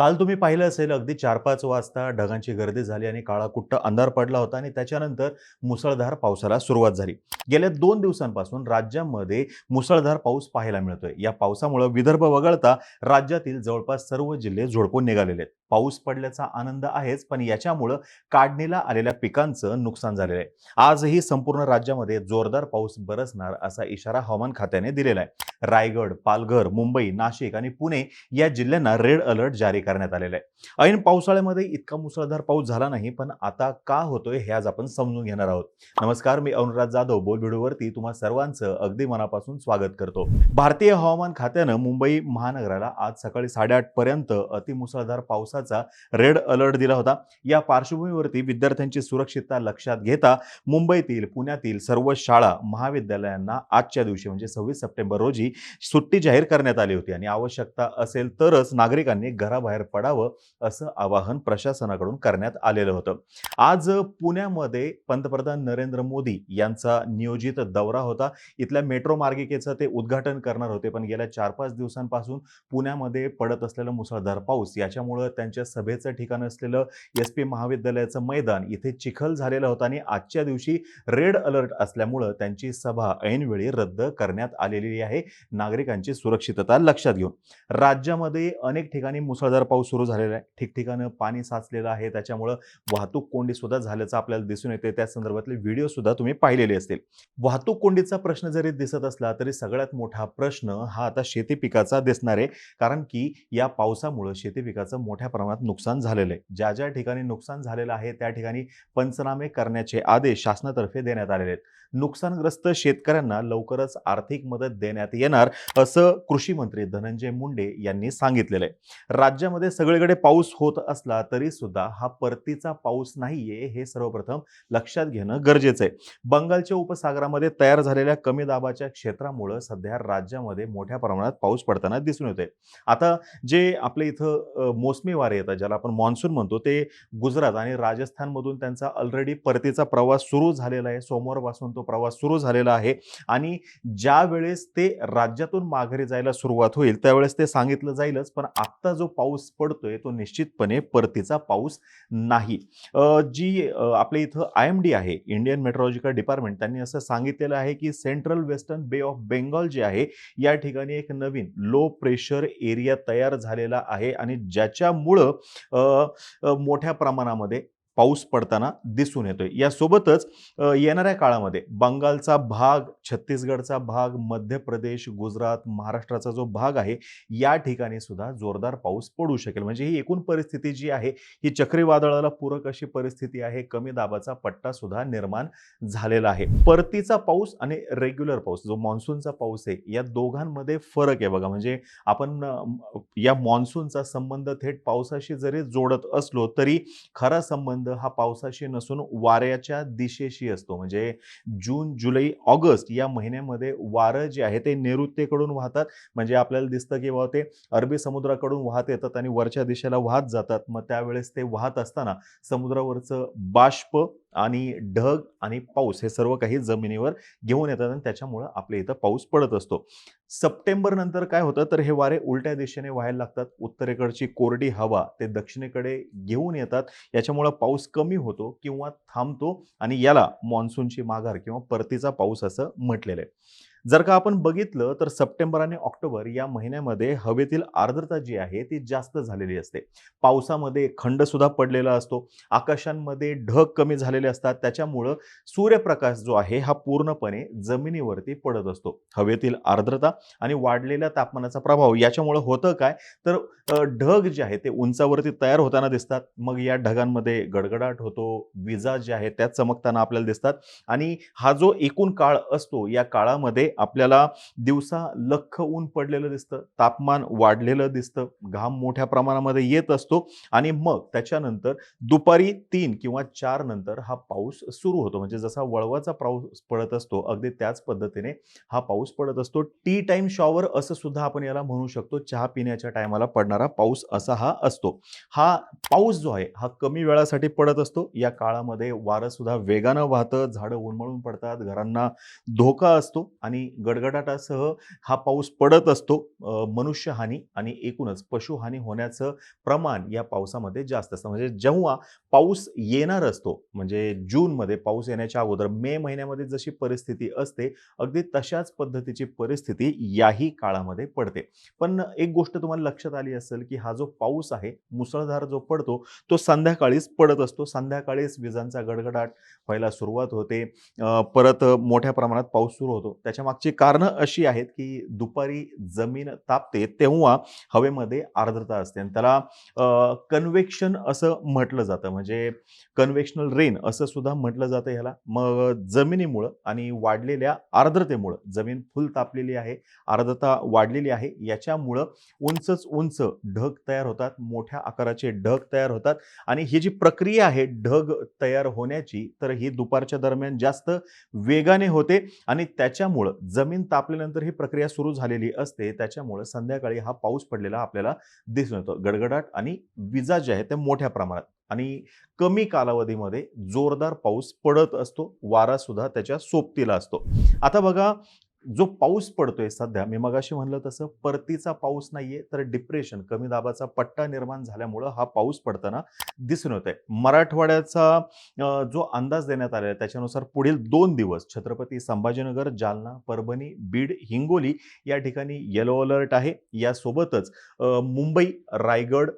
काल तुम्ही पाहिलं असेल अगदी चार पाच वाजता ढगांची गर्दी झाली आणि काळा कुट्ट अंधार पडला होता आणि त्याच्यानंतर मुसळधार पावसाला सुरुवात झाली. गेल्या दोन दिवसांपासून राज्यामध्ये मुसळधार पाऊस पाहायला मिळतोय. या पावसामुळे विदर्भ वगळता राज्यातील जवळपास सर्व जिल्हे झोडपून निघालेले आहेत. पाऊस पडल्याचा आनंद आहेच पण याच्यामुळं काढणीला आलेल्या पिकांचं नुकसान झालेलं आहे. आजही संपूर्ण राज्यामध्ये जोरदार पाऊस बरसणार असा इशारा हवामान खात्याने दिलेला आहे. रायगड पालघर मुंबई नाशिक आणि पुणे या जिल्ह्यांना रेड अलर्ट जारी करण्यात आलेला आहे. ऐन पावसाळ्यामध्ये इतका मुसळधार पाऊस झाला नाही पण आता का होतोय हे आज आपण समजून घेणार आहोत. नमस्कार मी अनुराज जाधव. बोल व्हिडिओवरती तुम्हा सर्वांचं अगदी मनापासून स्वागत करतो. भारतीय हवामान खात्यानं मुंबई महानगराला आज सकाळी साडेआठ पर्यंत अतिमुसळधार पावसाचा रेड अलर्ट दिला होता. या पार्श्वभूमीवरती विद्यार्थ्यांची सुरक्षितता लक्षात घेता मुंबईतील पुण्यातील सर्व शाळा महाविद्यालयांना आजच्या दिवशी म्हणजे सव्वीस सप्टेंबर रोजी सुट्टी जाहीर करण्यात आली होती. आणि आवश्यकता असेल तरच नागरिकांनी घराबाहेर पडावं असं आवाहन प्रशासनाकडून करण्यात आलेलं होतं. आज पुण्यामध्ये पंतप्रधान नरेंद्र मोदी यांचा नियोजित दौरा होता. इथल्या मेट्रो मार्गिकेचं ते उद्घाटन करणार होते. पण गेल्या चार पाच दिवसांपासून पुण्यामध्ये पडत असलेला मुसळधार पाऊस याच्यामुळं त्यांच्या सभेचं ठिकाण असलेलं एस पी महाविद्यालयाचं मैदान इथे चिखल झालेलं होतं आणि आजच्या दिवशी रेड अलर्ट असल्यामुळं त्यांची सभा ऐनवेळी रद्द करण्यात आलेली आहे. नागरिकांची सुरक्षितता लक्षात घेऊन. राज्यामध्ये अनेक ठिकाणी मुसळधार पाऊस सुरू झालेला आहे. ठिकठिकाणं पाणी साचलेलं आहे. त्याच्यामुळं वाहतूक कोंडी सुद्धा झाल्याचं आपल्याला दिसून येते त्या संदर्भातले व्हिडिओ सुद्धा तुम्ही पाहिलेले असतील. वाहतूक कोंडीचा प्रश्न जरी दिसत असला तरी सगळ्यात मोठा प्रश्न हा आता शेती पिकाचा दिसणार आहे. कारण की या पावसामुळं शेती पिकाचं मोठ्या प्रमाणात नुकसान झालेलं आहे. ज्या ज्या ठिकाणी नुकसान झालेलं आहे त्या ठिकाणी पंचनामे करण्याचे आदेश शासनातर्फे देण्यात आलेले आहेत. नुकसानग्रस्त शेतकऱ्यांना लवकरच आर्थिक मदत देण्यात येणार असं कृषी मंत्री धनंजय मुंडे यांनी सांगितलेलं आहे. राज्यामध्ये सगळीकडे पाऊस होत असला तरी सुद्धा हा परतीचा पाऊस नाहीये हे सर्वप्रथम लक्षात घेणं गरजेचं आहे. बंगालच्या उपसागरामध्ये तयार झालेल्या कमी दाबाच्या क्षेत्रामुळं सध्या राज्यामध्ये मोठ्या प्रमाणात पाऊस पडताना दिसून येतोय. आता जे आपल्या इथं मोसमी वारे येतात ज्याला आपण मान्सून म्हणतो ते गुजरात आणि राजस्थानमधून त्यांचा ऑलरेडी परतीचा प्रवास सुरू झालेला आहे. सोमवारपासून तो प्रवास सुरू झालेला आहे. आणि ज्या वेळेस ते राज्यातून माघारी जायला सुरुवात होईल त्यावेळेस ते सांगितलं जाईलच पण आत्ता जो पाऊस पडतोय तो निश्चितपणे परतीचा पाऊस नाही. जी आपल्या इथं आय एम डी आहे इंडियन मेट्रोलॉजिकल डिपार्टमेंट त्यांनी असं सांगितलेलं आहे की central western bay of Bengal जे आहे या ठिकाणी एक नवीन लो प्रेशर एरिया तयार झालेला आहे. आणि ज्याच्यामुळं मोठ्या प्रमाणामध्ये पाऊस पडताना दिसून येतोय. यासोबतच येणाऱ्या काळामध्ये बंगालचा भाग छत्तीसगडचा भाग मध्य प्रदेश गुजरात महाराष्ट्राचा जो भाग आहे या ठिकाणी सुद्धा जोरदार पाऊस पडू शकेल. म्हणजे ही एकूण परिस्थिती जी आहे ही चक्रीवादळाला पूरक अशी परिस्थिती आहे. कमी दाबाचा पट्टा सुद्धा निर्माण झालेला आहे. परतीचा पाऊस आणि रेग्युलर पाऊस जो मान्सूनचा पाऊस आहे या दोघांमध्ये फरक आहे बघा. म्हणजे आपण या मान्सूनचा संबंध थेट पावसाशी जरी जोडत असलो तरी खरा संबंध हा पावसाशी नसून वाऱ्याच्या दिशेशी असतो. म्हणजे जून जुलै ऑगस्ट या महिन्यामध्ये वारं जे आहे ते नैऋत्येकडून वाहतात. म्हणजे आपल्याला दिसतं की बाबा ते अरबी समुद्राकडून वाहत येतात आणि वरच्या दिशेला वाहत जातात. मग त्यावेळेस ते वाहत असताना समुद्रावरचं बाष्प आणि ढग आणि पाऊस हे सर्व काही जमिनीवर घेऊन येतात आणि त्याच्यामुळं आपल्या इथं पाऊस पडत असतो. सप्टेंबर नंतर काय होतं? तर हे वारे उलट्या दिशेने व्हायला लागतात. उत्तरेकडची कोरडी हवा ते दक्षिणेकडे घेऊन येतात. याच्यामुळं पाऊस कमी होतो किंवा थांबतो आणि याला मान्सूनची माघार किंवा परतीचा पाऊस असं म्हटलेलं आहे. जर का आपण बघितलं तर सप्टेंबर आणि ऑक्टोबर या महिन्यामध्ये हवेतील आर्द्रता जी आहे ती जास्त झालेली असते. पावसामध्ये खंड सुद्धा पडलेला असतो. आकाशांमध्ये ढग कमी झालेले असतात. त्याच्यामुळं सूर्यप्रकाश जो आहे हा पूर्णपणे जमिनीवरती पडत असतो. हवेतील आर्द्रता आणि वाढलेल्या तापमानाचा प्रभाव याच्यामुळं होतं काय? तर ढग जे आहे ते उंचावरती तयार होताना दिसतात. मग या ढगांमध्ये गडगडाट होतो विजा ज्या आहेत त्या चमकताना आपल्याला दिसतात. आणि हा जो एकूण काळ असतो या काळामध्ये आपल्याला दिवसा लख ऊन पडलेलं दिसतं तापमान वाढलेलं दिसतं घाम मोठ्या प्रमाणामध्ये येत असतो आणि मग त्याच्यानंतर दुपारी तीन किंवा चार नंतर हा पाऊस सुरू होतो. म्हणजे जसा वळवाचा पाऊस पडत असतो अगदी त्याच पद्धतीने हा पाऊस पडत असतो. टी टाइम शॉवर असं सुद्धा आपण याला म्हणू शकतो. चहा पिण्याच्या टायमाला पडणारा पाऊस असा हा असतो. हा पाऊस जो आहे हा कमी वेळासाठी पडत असतो. या काळामध्ये वारं सुद्धा वेगानं वाहतं झाडं उन्मळून पडतात घरांना धोका असतो आणि आणि गडगडाटासह हा पाऊस पडत असतो मनुष्यहानी आणि एकूणच पशुहानी होण्याचं प्रमाण या पावसामध्ये जास्त असतं. म्हणजे जेव्हा पाऊस येणार असतो म्हणजे जूनमध्ये पाऊस येण्याच्या अगोदर मे महिन्यामध्ये जशी परिस्थिती असते अगदी तशाच पद्धतीची परिस्थिती याही काळामध्ये पडते. पण एक गोष्ट तुम्हाला लक्षात आली असेल की हा जो पाऊस आहे मुसळधार जो पडतो तो संध्याकाळीच पडत असतो. संध्याकाळीच विजांचा गडगडाट व्हायला सुरुवात होते. परत मोठ्या प्रमाणात पाऊस सुरू होतो. त्याच्या मागची कारणं अशी आहेत की दुपारी जमीन तापते तेव्हा हवेमध्ये आर्द्रता असते. आणि त्याला कन्व्हेक्शन असं म्हटलं जातं. म्हणजे कन्व्हेक्शनल रेन असं सुद्धा म्हटलं जातं ह्याला. मग जमिनीमुळं आणि वाढलेल्या आर्द्रतेमुळं जमीन फुल तापलेली आहे आर्द्रता वाढलेली आहे याच्यामुळं उंचच उंच ढग तयार होतात मोठ्या आकाराचे ढग तयार होतात. आणि ही जी प्रक्रिया आहे ढग तयार होण्याची तर ही दुपारच्या दरम्यान जास्त वेगाने होते. आणि त्याच्यामुळं जमीन तापल्यानंतर ही प्रक्रिया सुरू झालेली असते त्याच्यामुळे संध्याकाळी हा पाऊस पडलेला आपल्याला दिसून येतो. गडगडाट आणि विजा ज्या आहेत त्या मोठ्या प्रमाणात आणि कमी कालावधीमध्ये जोरदार पाऊस पडत असतो वारा सुद्धा त्याच्या सोबतीला असतो. आता बघा जो पाऊस पडतोय सध्या मी मगाशी म्हणलं तसं परतीचा पाऊस नाहीये तर डिप्रेशन कमी दाबाचा पट्टा निर्माण झाल्यामुळं हा पाऊस पडताना दिसून येत आहे मराठवाड्याचा जो अंदाज देण्यात आलेला आहे त्याच्यानुसार पुढील दोन दिवस छत्रपती संभाजीनगर जालना परभणी बीड हिंगोली या ठिकाणी येलो अलर्ट आहे. यासोबतच मुंबई रायगड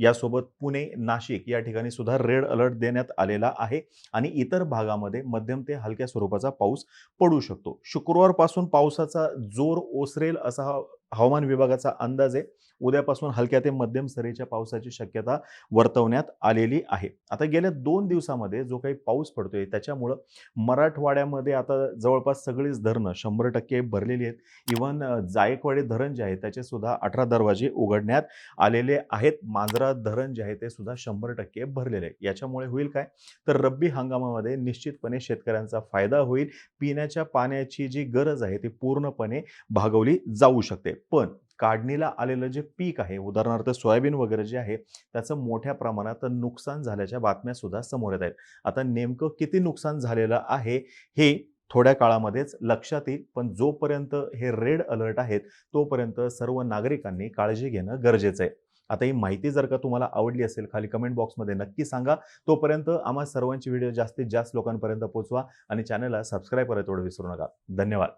यासोबत पुणे नाशिक या ठिकाणी सुद्धा रेड अलर्ट देण्यात आलेला आहे आणि इतर भागामध्ये मध्यम ते हलक्या स्वरूपाचा पाऊस पडू शकतो. शुक्रवार उद्यापासून पावसाचा जोर ओसरेल असा हा हवामान विभागाचा अंदाज आहे. उद्यापासून हलक्या ते मध्यम सरीच्या पावसाची शक्यता वर्तवण्यात आलेली आहे. आता गेल्या दोन दिवसामध्ये जो काही पाऊस पडतोय त्याच्यामुळं मराठवाड्यामध्ये आता जवळपास सगळीच धरणं शंभर टक्के भरलेली आहेत. इव्हन जायकवाडी धरण जे आहे त्याचे सुद्धा अठरा दरवाजे उघडण्यात आलेले आहेत. मांजरा धरण जे आहे ते सुद्धा शंभर टक्के भरलेले आहे याच्यामुळे होईल काय? तर रब्बी हंगामामध्ये निश्चितपणे शेतकऱ्यांचा फायदा होईल. पिण्याच्या पाण्याची जी गरज आहे ती पूर्णपणे भागवली जाऊ शकते. पण काढणीला आलेलं जे पीक आहे उदाहरणार्थ सोयाबीन वगैरे जे आहे त्याचं मोठ्या प्रमाणात नुकसान झाल्याच्या बातम्या सुद्धा समोर येत आहेत. आता नेमकं किती नुकसान झालेलं आहे हे थोड्या काळामध्येच लक्षात येईल पण जोपर्यंत हे रेड अलर्ट आहेत तोपर्यंत सर्व नागरिकांनी काळजी घेणं गरजेचं आहे. आता ही माहिती जर का तुम्हाला आवडली असेल खाली कमेंट बॉक्समध्ये नक्की सांगा. तोपर्यंत आम्हा सर्वांची व्हिडिओ जास्तीत जास्त लोकांपर्यंत पोहोचवा आणि चॅनलला सबस्क्राईब करायला तेवढं विसरू नका. धन्यवाद.